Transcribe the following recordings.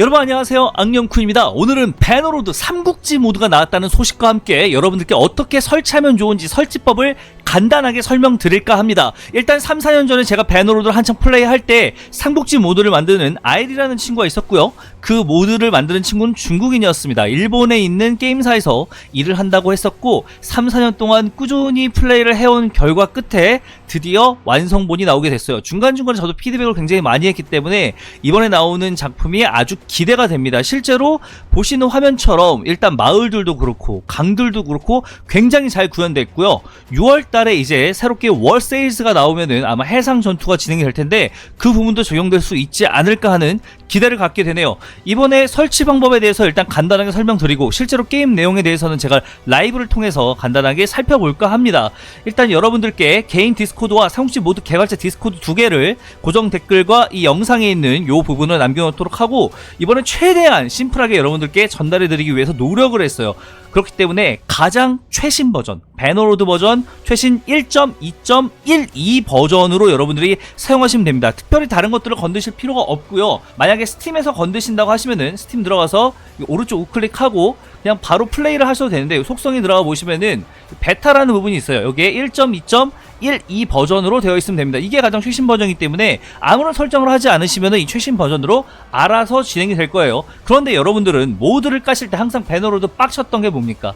여러분 안녕하세요. 악령쿤입니다. 오늘은 배너로드 삼국지 모드가 나왔다는 소식과 함께 여러분들께 어떻게 설치하면 좋은지 설치법을 간단하게 설명드릴까 합니다 일단 3, 4년 전에 제가 배너로드를 한창 플레이할 때 삼국지 모드를 만드는 아일이라는 친구가 있었고요 그 모드를 만드는 친구는 중국인이었습니다 일본에 있는 게임사에서 일을 한다고 했었고 3, 4년 동안 꾸준히 플레이를 해온 결과 끝에 드디어 완성본이 나오게 됐어요 중간중간에 저도 피드백을 굉장히 많이 했기 때문에 이번에 나오는 작품이 아주 기대가 됩니다. 실제로 보시는 화면처럼 일단 마을들도 그렇고 강들도 그렇고 굉장히 잘 구현됐고요. 6월 달에 이제 새롭게 월 세일즈가 나오면은 아마 해상 전투가 진행이 될 텐데 그 부분도 적용될 수 있지 않을까 하는 기대를 갖게 되네요. 이번에 설치 방법에 대해서 일단 간단하게 설명드리고 실제로 게임 내용에 대해서는 제가 라이브를 통해서 간단하게 살펴볼까 합니다. 일단 여러분들께 개인 디스코드와 삼국지 모드 개발자 디스코드 두 개를 고정 댓글과 이 영상에 있는 요 부분을 남겨놓도록 하고 이번에 최대한 심플하게 여러분들께 전달해드리기 위해서 노력을 했어요. 그렇기 때문에 가장 최신 버전, 배너로드 버전 최신 1.2.12 버전으로 여러분들이 사용하시면 됩니다. 특별히 다른 것들을 건드실 필요가 없고요. 만약에 스팀에서 건드신다고 하시면은 스팀 들어가서 이 오른쪽 우클릭하고 그냥 바로 플레이를 하셔도 되는데 속성이 들어가 보시면은 베타라는 부분이 있어요. 여기에 1.2.12 버전으로 되어 있으면 됩니다. 이게 가장 최신 버전이기 때문에 아무런 설정을 하지 않으시면은 이 최신 버전으로 알아서 진행이 될 거예요. 그런데 여러분들은 모드를 까실 때 항상 배너로드 빡쳤던 게 뭡니까?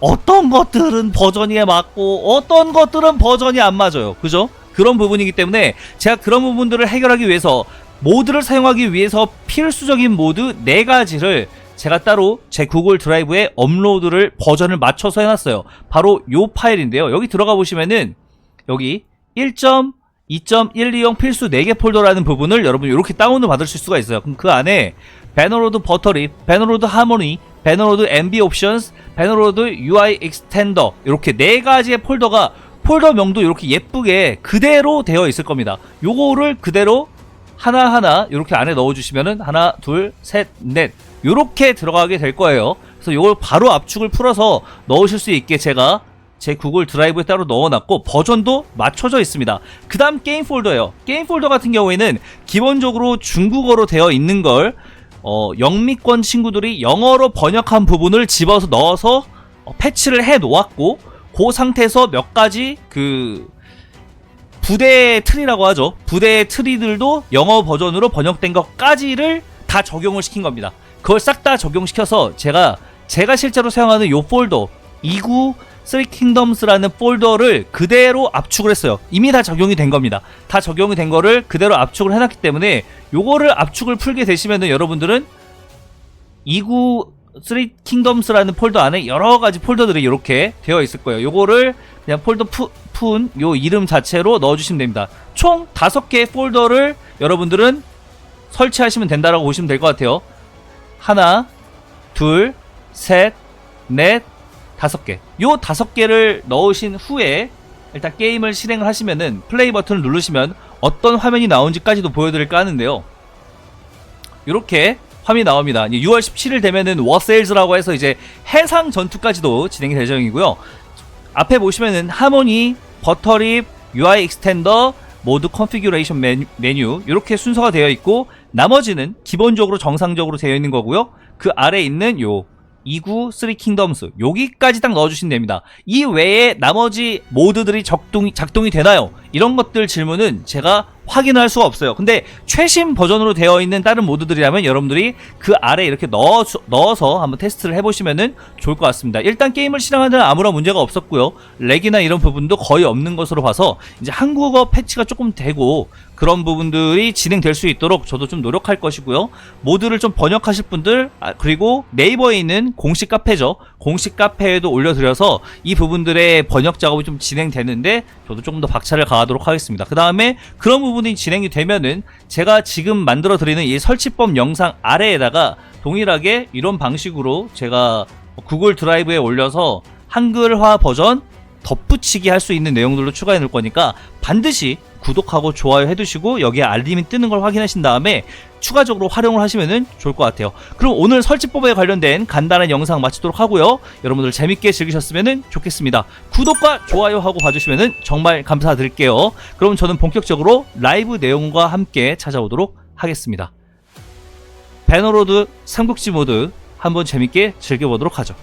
어떤 것들은 버전이 맞고 어떤 것들은 버전이 안 맞아요. 그죠? 그런 부분이기 때문에 제가 그런 부분들을 해결하기 위해서 모드를 사용하기 위해서 필수적인 모드 4가지를 제가 따로 제 구글 드라이브에 업로드를 버전을 맞춰서 해놨어요. 바로 요 파일인데요. 여기 들어가 보시면은 여기 1.2.120 필수 4개 폴더라는 부분을 여러분 이렇게 다운을 받으실 수가 있어요. 그럼 그 안에 배너로드 버터리, 배너로드 하모니, 배너로드 MB 옵션스, 배너로드 UI 익스텐더 이렇게 네 가지의 폴더가 폴더명도 이렇게 예쁘게 그대로 되어 있을 겁니다. 요거를 그대로 하나하나 이렇게 안에 넣어주시면은 하나, 둘, 셋, 넷 이렇게 들어가게 될 거예요. 그래서 요걸 바로 압축을 풀어서 넣으실 수 있게 제가 제 구글 드라이브에 따로 넣어놨고 버전도 맞춰져 있습니다. 그 다음 게임 폴더예요. 게임 폴더 같은 경우에는 기본적으로 중국어로 되어 있는 걸 어, 영미권 친구들이 영어로 번역한 부분을 집어서 넣어서 어, 패치를 해 놓았고 그 상태에서 몇 가지 그 부대의 틀이라고 하죠. 부대의 틀이들도 영어 버전으로 번역된 것까지를 다 적용을 시킨 겁니다. 그걸 싹 다 적용시켜서 제가 제가 실제로 사용하는 요 폴더 이구 쓰리 킹덤스라는 폴더를 그대로 압축을 했어요. 이미 다 적용이 된 겁니다. 다 적용이 된 거를 그대로 압축을 해놨기 때문에 요거를 압축을 풀게 되시면은 여러분들은 이구 쓰리 킹덤스라는 폴더 안에 여러 가지 폴더들이 이렇게 되어 있을 거예요. 요거를 그냥 폴더 푼 요 이름 자체로 넣어 주시면 됩니다. 총 5개의 폴더를 여러분들은 설치하시면 된다라고 보시면 될 것 같아요. 하나, 둘, 셋, 넷, 다섯 개. 요 다섯 개를 넣으신 후에 일단 게임을 실행을 하시면은 플레이 버튼을 누르시면 어떤 화면이 나온지까지도 보여드릴까 하는데요. 이렇게 화면이 나옵니다. 6월 17일 되면은 워세일즈라고 해서 이제 해상 전투까지도 진행이 될 예정이고요. 앞에 보시면은 하모니, 버터립, UI 익스텐더, 모드 컨피규레이션 메뉴, 이렇게 순서가 되어 있고 나머지는 기본적으로 정상적으로 되어 있는 거고요. 그 아래 있는 요29 3 킹덤스 여기까지 딱 넣어주시면 됩니다. 이 외에 나머지 모드들이 작동이, 작동이 되나요? 이런 것들 질문은 제가 확인할 수가 없어요. 근데 최신 버전으로 되어 있는 다른 모드들이라면 여러분들이 그 아래 이렇게 넣어, 넣어서 한번 테스트를 해보시면 좋을 것 같습니다. 일단 게임을 실행하는 아무런 문제가 없었고요. 렉이나 이런 부분도 거의 없는 것으로 봐서 이제 한국어 패치가 조금 되고 그런 부분들이 진행될 수 있도록 저도 좀 노력할 것이고요. 모드를 좀 번역하실 분들 아, 그리고 네이버에 있는 공식 카페죠. 공식 카페에도 올려드려서 이 부분들의 번역 작업이 좀 진행되는데 저도 조금 더 박차를 가하도록 하겠습니다. 그 다음에 그런 부분이 진행이 되면은 제가 지금 만들어 드리는 이 설치법 영상 아래에다가 동일하게 이런 방식으로 제가 구글 드라이브에 올려서 한글화 버전 덧붙이기 할 수 있는 내용들로 추가해 놓을 거니까 반드시 구독하고 좋아요 해두시고 여기에 알림이 뜨는 걸 확인하신 다음에 추가적으로 활용을 하시면 좋을 것 같아요. 그럼 오늘 설치법에 관련된 간단한 영상 마치도록 하고요. 여러분들 재밌게 즐기셨으면 좋겠습니다. 구독과 좋아요 하고 봐주시면 정말 감사드릴게요. 그럼 저는 본격적으로 라이브 내용과 함께 찾아오도록 하겠습니다. 배너로드 삼국지 모드 한번 재밌게 즐겨보도록 하죠.